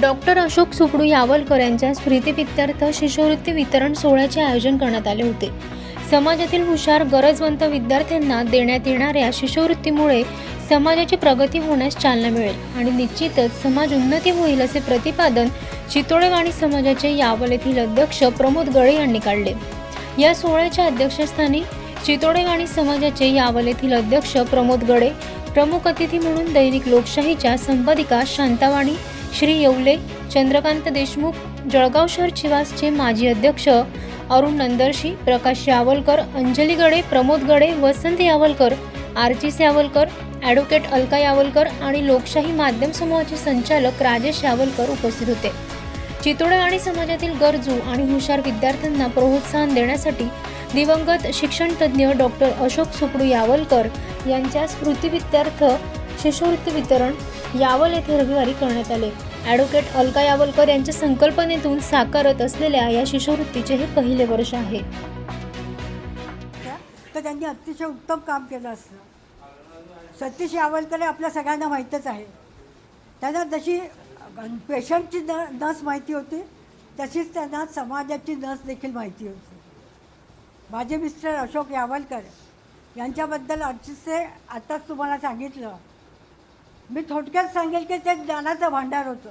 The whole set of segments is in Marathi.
डॉक्टर अशोक सुकडू यावलकर यांच्या स्मृतिप्रित्यर्थ शिष्यवृत्ती वितरण सोहळ्याचे आयोजन करण्यात आले होते. समाजातील हुशार गरजवंत विद्यार्थ्यांना देण्यात येणाऱ्या शिष्यवृत्तीमुळे समाजाची प्रगती होण्यास चालना मिळेल आणि निश्चितच समाज उन्नती होईल असे प्रतिपादन चितोडेवाणी समाजाचे यावल येथील अध्यक्ष प्रमोद गळे यांनी काढले. या सोहळ्याच्या अध्यक्षस्थानी चितोडेवाणी समाजाचे यावल येथील अध्यक्ष प्रमोद गडे प्रमुख अतिथी म्हणून दैनिक लोकशाहीच्या संपादिका शांतावाणी श्री येवले चंद्रकांत देशमुख जळगाव शहर चिवासचे माजी अध्यक्ष अरुण नंदर्शी प्रकाश यावलकर अंजली गडे प्रमोद गडे वसंत यावलकर आरजीस यावलकर ॲडव्होकेट अलका यावलकर आणि लोकशाही माध्यम समूहाचे संचालक राजेश यावलकर उपस्थित होते. चितोडे आणि समाजातील गरजू आणि हुशार विद्यार्थ्यांना प्रोत्साहन देण्यासाठी दिवंगत शिक्षणतज्ज्ञ डॉक्टर अशोक सुपडू यावलकर यांच्या स्मृतिवित्यार्थ शिष्यवृत्ती वितरण यावल येथे रविवारी करण्यात आले. ॲडव्होकेट अलका यावलकर यांच्या संकल्पनेतून साकारत असलेल्या या शिष्यवृत्तीचे हे पहिले वर्ष आहे. त्या, तर त्यांनी अतिशय उत्तम काम केलं असतं सतीश यावलकर हे आपल्या सगळ्यांना माहीतच आहे. त्यांना जशी पेशंटची न नस माहिती होती तशीच त्यांना समाजाची नस देखील माहिती होती. माझे मिस्टर अशोक यावलकर यांच्याबद्दल अतिशय आताच तुम्हाला सांगितलं. मी थोडक्यात सांगेल की ते ज्ञानाचं भांडार होतं.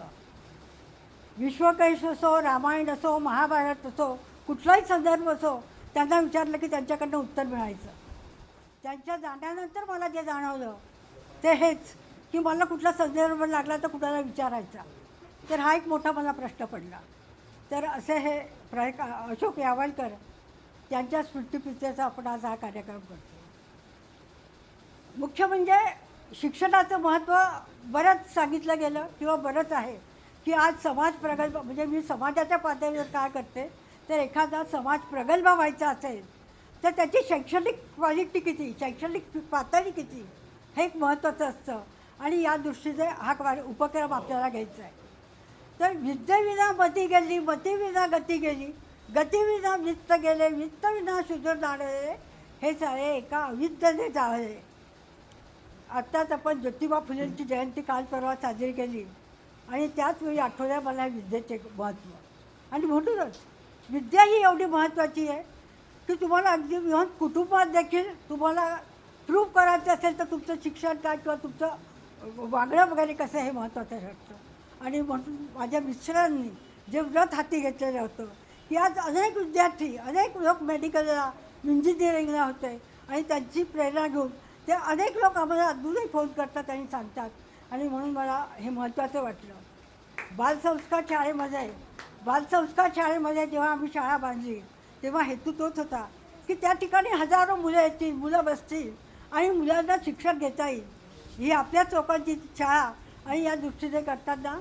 विश्वकेश असो रामायण असो महाभारत असो कुठलाही संदर्भ असो त्यांना विचारलं की त्यांच्याकडनं उत्तर मिळायचं. त्यांच्या जाण्यानंतर मला जे जाणवलं ते हेच की मला कुठला संदर्भ लागला तर कुणाला विचारायचा? तर हा एक मोठा मला प्रश्न पडला. तर असे हे प्र अशोक यावलकर त्यांच्या स्मृतिप्रित्येचा आपण आज हा कार्यक्रम करतो. मुख्य म्हणजे शिक्षणाचं महत्त्व बरंच सांगितलं गेलं किंवा बरंच आहे की आज समाज प्रगल्भ म्हणजे मी समाजाच्या पातळीवर काय करते तर एखादा समाज प्रगल्भ व्हायचा असेल तर त्याची शैक्षणिक क्वालिटी किती शैक्षणिक पातळी किती हे एक महत्त्वाचं असतं. आणि या दृष्टीने हा क्वा उपक्रम आपल्याला घ्यायचा आहे. तर विद्येविना मती गेली मतीविना गती गेली गतीविना वित्त गेले वित्तविना शुद्र जाणले हे सारे एका अविद्येने जाळले आत्ताच आपण ज्योतिबा फुलेंची जयंती काल परवा साजरी केली. आणि त्याच वेळी आठवल्या मला विद्येचे महत्त्व आणि म्हणूनच विद्या ही एवढी महत्त्वाची आहे की तुम्हाला अगदी विहन कुटुंबात देखील तुम्हाला प्रूव्ह करायचं असेल तर तुमचं शिक्षण काय किंवा तुमचं वागणं वगैरे कसं हे महत्त्वाचं ठरतं. आणि म्हणून माझ्या मिस्टरांनी जे व्रत हाती घेतलेलं होतं की आज अनेक विद्यार्थी अनेक लोक मेडिकलला इंजिनिअरिंगला होते. आणि त्यांची प्रेरणा घेऊन ते अनेक लोक आम्हाला अजूनही फोन करतात आणि सांगतात. आणि म्हणून मला हे महत्त्वाचं वाटलं. बालसंस्कार शाळेमध्ये बालसंस्कार शाळेमध्ये जेव्हा आम्ही शाळा बांधली तेव्हा हेतू तोच होता की त्या ठिकाणी हजारो मुलं येतील मुलं बसतील आणि मुलांना शिक्षण घेता येईल. ही आपल्याच लोकांची शाळा आणि या दृष्टीने करताना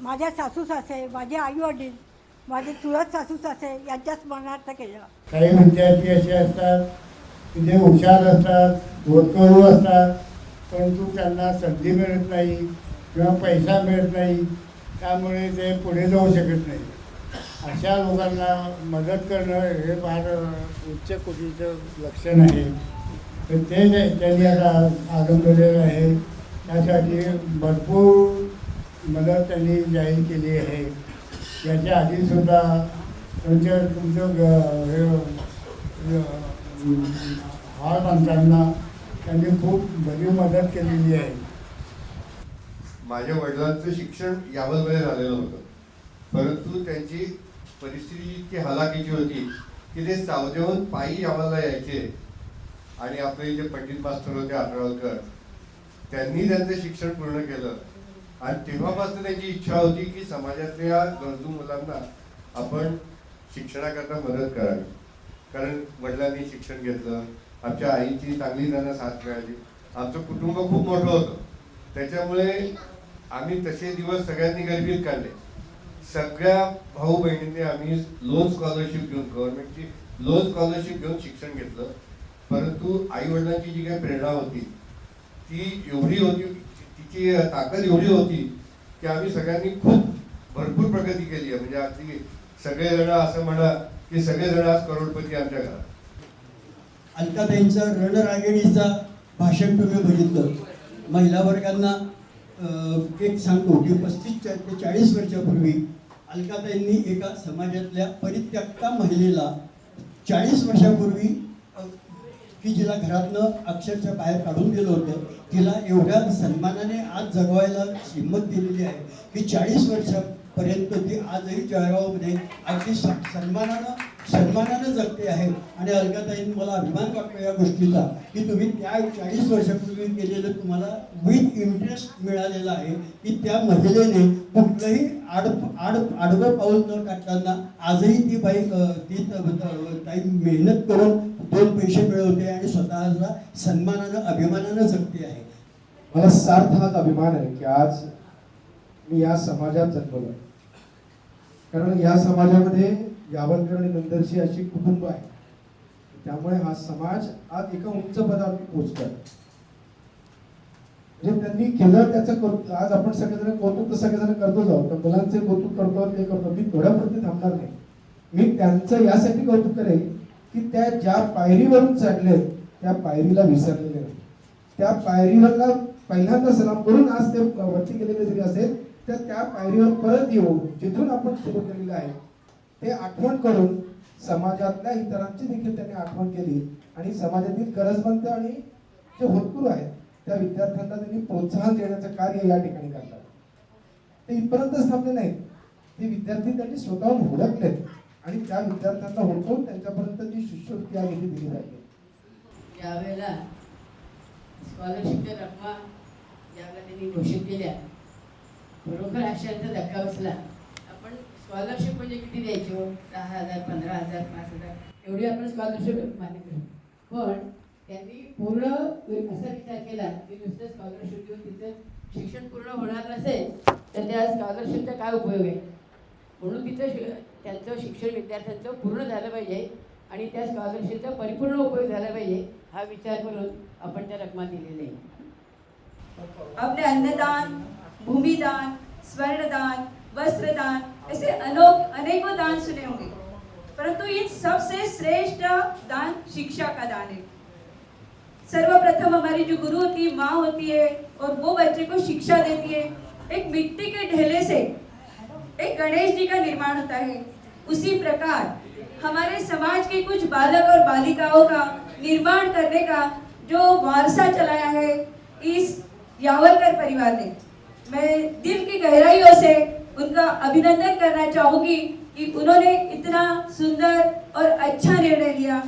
माझ्या सासू सासे माझे आई वडील माझे चुरत सासू सासे यांच्या स्मरणार्थ केलं. काही विद्यार्थी असे असतात की जे हुशार असतात होतकरू असतात परंतु त्यांना संधी मिळत नाही किंवा पैसा मिळत नाही त्यामुळे ते पुढे जाऊ शकत नाही. अशा लोकांना मदत करणं हे फार उच्च कोटीचं लक्षण आहे. तर ते त्यांनी आता अवलंबलेलं आहे त्यासाठी भरपूर मदत त्यांनी जाहीर केली आहे. याच्या आधीसुद्धा तुमच्या तुमचं ग- हे फार माणसांना त्यांनी खूप भरीव मदत केलेली आहे. माझ्या वडिलांचं शिक्षण यावलमध्ये झालेलं होतं. परंतु त्यांची परिस्थिती इतकी हलाखीची होती की ते सावदेहून पायी यावलला यायचे. आणि आपले जे पंडित मास्तर होते आटराळकर त्यांनी त्यांचं शिक्षण पूर्ण केलं. आणि तेव्हापासून त्यांची इच्छा होती की समाजातल्या गरजू मुलांना आपण शिक्षणाकरता मदत करावी. कारण वडिलांनी शिक्षण घेतलं आमच्या आईची चांगली त्यांना साथ मिळाली. आमचं कुटुंब खूप मोठं होतं. त्याच्यामुळे आम्ही तसे दिवस सगळ्यांनी गरिबीत काढले. सगळ्या भाऊ बहिणींनी आम्ही लोन स्कॉलरशिप घेऊन गव्हर्नमेंटची लोन स्कॉलरशिप घेऊन शिक्षण घेतलं. परंतु आई वडिलांची जी काही प्रेरणा होती ती एवढी होती तिची ताकद एवढी होती की आम्ही सगळ्यांनी खूप भरपूर प्रगती केली आहे. म्हणजे अगदी सगळेजण असं म्हणा की सगळेजण आज करोडपती आमच्या घरात. अलकाताईंचं रणरागिणीचा भाषण तुम्ही बघितलं. महिला वर्गांना एक सांगतो की पस्तीस ते चाळीस वर्षापूर्वी अलकाताईंनी एका समाजातल्या परित्यक्ता महिलेला चाळीस वर्षापूर्वी की जिला घरातनं अक्षरशः बाहेर काढून गेलं होतं. तिला एवढ्या सन्मानाने आज जगवायला हिंमत दिलेली आहे की चाळीस पर्यंत ती आजही जळगावमध्ये अगदी सन्मानानं सन्मानानं जगते आहे. आणि अलकाताईंनी मला अभिमान वाटतो या गोष्टीचा की तुम्ही त्या चाळीस वर्षापूर्वी केलेलं तुम्हाला विथ इंटरेस्ट मिळालेला आहे की त्या महिलेने कुठलंही आड आड आडवं पाऊल न टाकताना आजही ती बाई ती ताई मेहनत करून दोन पैसे मिळवते आणि स्वतःला सन्मानानं अभिमानानं जगते आहे. मला सार्थ हाच अभिमान आहे की आज मी या समाजात जन्मलो. कारण या समाजामध्ये यावलकर आणि नंदरशी अशी कुटुंब आहे. त्यामुळे हा समाज आज एका उंच पदावर पोहोचतोय. म्हणजे त्यांनी केलं त्याचं करतो आज आपण सगळेजण कौतुक तर सगळेजण करतोच आहोत. तर मुलांचे कौतुक करतो ते करतो. मी थोड्यापुरती थांबणार नाही. मी त्यांचं यासाठी कौतुक करेल की त्या ज्या पायरीवरून चढलेत त्या पायरीला विसरलेले नाही त्या पायरीवरला पहिल्यांदा सलाम करून आज ते वरती गेलेले जरी असेल तर त्या पायरीवर परत येऊन जिथून आपण सुरू केलेलं आहे ते आठवण करून समाजातल्या इतरांची देखील त्यांनी आठवण केली. आणि समाजातील गरजवंत आणि जे होतकरू आहेत त्या विद्यार्थ्यांना त्यांनी प्रोत्साहन देण्याचं कार्य या ठिकाणी करतात. ते इथपर्यंतच थांबले नाहीत. ते विद्यार्थी त्यांनी स्वतःहून हुडकलेत आणि त्या विद्यार्थ्यांना हुडकून त्यांच्यापर्यंत जी शिष्यवृत्ती आहे ती दिली जाते. यावेळेला स्कॉलरशिपच्या रकमा ज्यावेळेला त्यांनी घोषित केल्या. बरोबर? आशयांचा धक्का बसला. आपण स्कॉलरशिप म्हणजे किती द्यायची हो? दहा हजार पंधरा हजार पाच हजार. एवढी आपण स्कॉलरशिप मान्य करू. पण त्यांनी पूर्ण असा विचार केला की नुसतं स्कॉलरशिप देऊन तिचं शिक्षण पूर्ण होणार नसेल तर त्या स्कॉलरशिपचा काय उपयोग आहे? म्हणून तिथं शि त्यांचं शिक्षण विद्यार्थ्यांचं पूर्ण झालं पाहिजे आणि त्या स्कॉलरशिपचा परिपूर्ण उपयोग झाला पाहिजे हा विचार करून आपण त्या रकमा दिलेल्या आहे आपले अन्नदान. भूमिदान, स्वर्णदान, वस्त्रदान, ऐसे अनोक अनेकों दान सुने होंगे। परंतु इन सबसे श्रेष्ठ दान शिक्षा का दान है। सर्वप्रथम हमारी जो गुरु होती है, माँ होती है, और वो बच्चे को शिक्षा देती है। एक मिट्टी के ढेले से एक गणेश जी का निर्माण होता है। उसी प्रकार हमारे समाज के कुछ बालक और बालिकाओं का निर्माण करने का जो वारसा चलाया है, इस यावलकर परिवार ने। मैं दिल की गहराइयों से उनका अभिनंदन करना चाहूंगी कि उन्होंने इतना सुंदर और अच्छा निर्णय लिया।